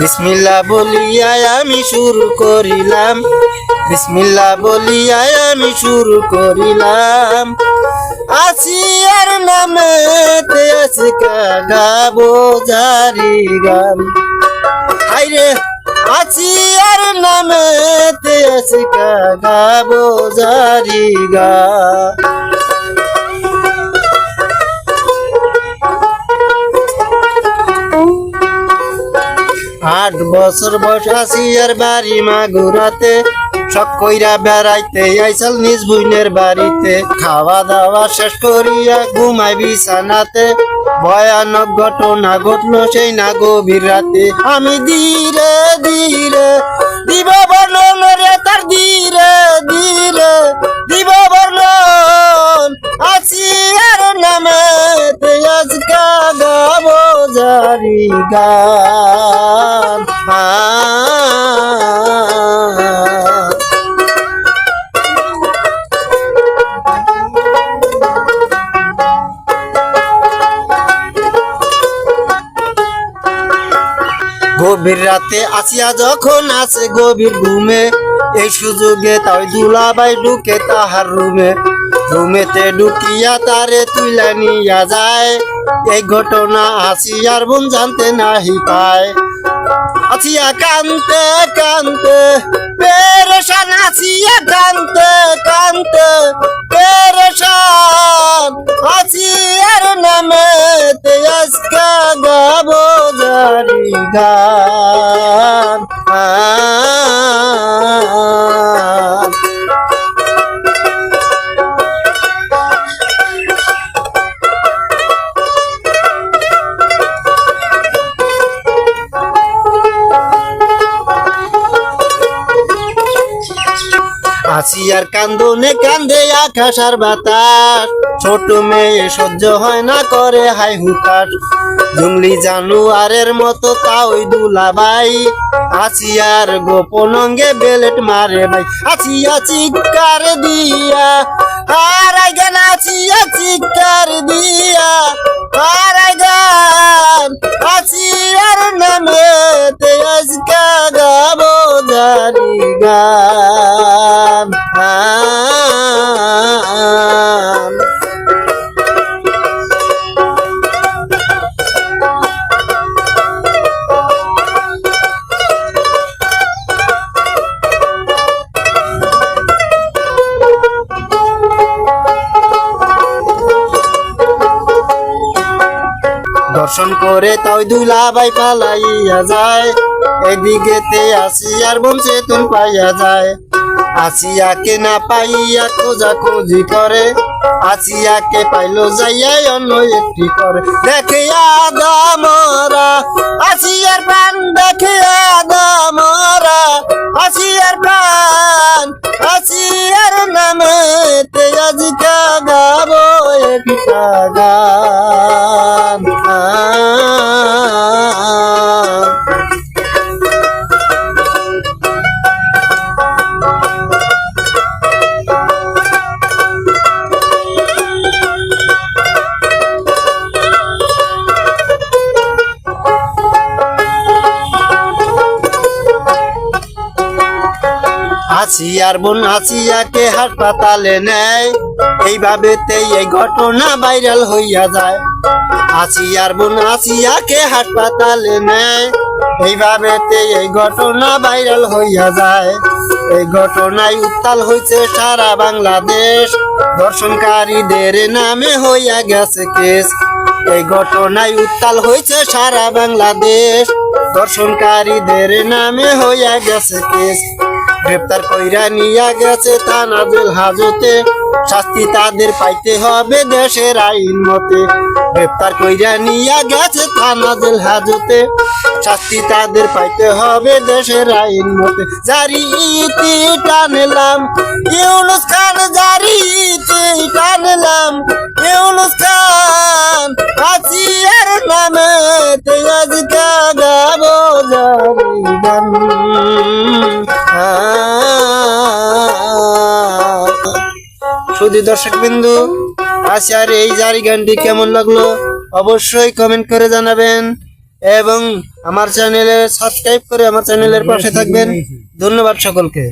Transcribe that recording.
বিসমিল্লা বলিয়া আমি শুরু করিলাম। বিসমিল্লা বলিয়া আমি শুরু করিলাম। আসিয়ার নামে তে আসিকা গাবো জারি গান। হাইরে আসিয়ার নামে তে আসিকা গাবো জারি গান। আট বছর বয়স আসি আর বাড়ি মাগুরাতে। শখ কইরা বেড়াইতে আইসাল নিজ বুইনের বাড়িতে। খাওয়া দাওয়া শেষ করিয়া ঘুমাই বিছানাতে। ভয়ানক ঘটনা ঘটলো সেই না গভীর রাতে। আমি ধীরে ধীরে, দিব বর্ণন রে তার ধীরে ধীরে, দিব বর্ণন আছি আর নামে তেজ গাবো জারি গান গভীর রাতে আসিয়া যখন আছে গভীর ঘুমে, এই সুযোগে তাই দুলাবাই ঢুকে তাহার রুমে। রুমেতে ঢুকিয়া তারে তুইলা নিয়া যায়। এই ঘটনা আসিয়ার বোন জানতে নাহি পায়। আসিয়া কানতে কানতে, পেরেশান আসিয়া কানতে কানতে গান আসিয়ার কান্দনে কান্দে আকাশ আর বাতাস। ছোট মেয়ে সহ্য হয় না করে, হাই হুকার। জঙ্গলি জানুয়ারের মতো তাই দুলা ভাই আছি আর গোপন অঙ্গে বেলেট মারে ভাই। আছি আছি কার দিয়া। আর আগে আছি আছি কার দিয়া। দর্শন করে তাই দুলাবাই পালাইয়া যায়। এদিকে আসিয়ার বলছে তুন পাইয়া যায়। আসিয়াকে না পাইয়া খোঁজা খুঁজি করে। আসিয়াকে পাইলো যাইয়া অন্য একটি করে দেখে আদা মরা, আসিয়ার প্রাণ দেখে আসিয়ার বোন আসিয়াকে হাসপাতালে নেয়। এইভাবে এই ঘটনা ভাইরাল হইয়া যায়। আসিয়ার বোন আসিয়াকে হাসপাতালে নেয়। এইভাবে এই ঘটনা ভাইরাল হইয়া যায়। এই ঘটনায় উত্তাল হইছে সারা বাংলাদেশ। দর্শনকারীদের নামে হইয়া গেছে কেস। এই ঘটনায় উত্তাল হইছে সারা বাংলাদেশ। দর্শনকারীদের নামে হইয়া গেছে কেস। গ্রেপ্তার কইরা নিয়া গেছে থানাজেল হাজতে। শাস্তি তাদের পাইতে হবে দেশের আইন মতে। গ্রেপ্তার কইরা নিয়া গেছে থানাজেল হাজতে। শাস্তি তাদের পাইতে হবে দেশের আইন মতে। জারি ইতি টানলাম, ইউনুস খান জারি ইতি টানলাম, ইউনুস খান আসিয়ার নামে তেজ গাবো জারি শুধু দর্শক বিন্দু আর এই জারি গানটি কেমন লাগল অবশ্যই কমেন্ট করে জানাবেন এবং আমার চ্যানেলে সাবস্ক্রাইব করে আমার চ্যানেলের পাশে থাকবেন। ধন্যবাদ সকলকে।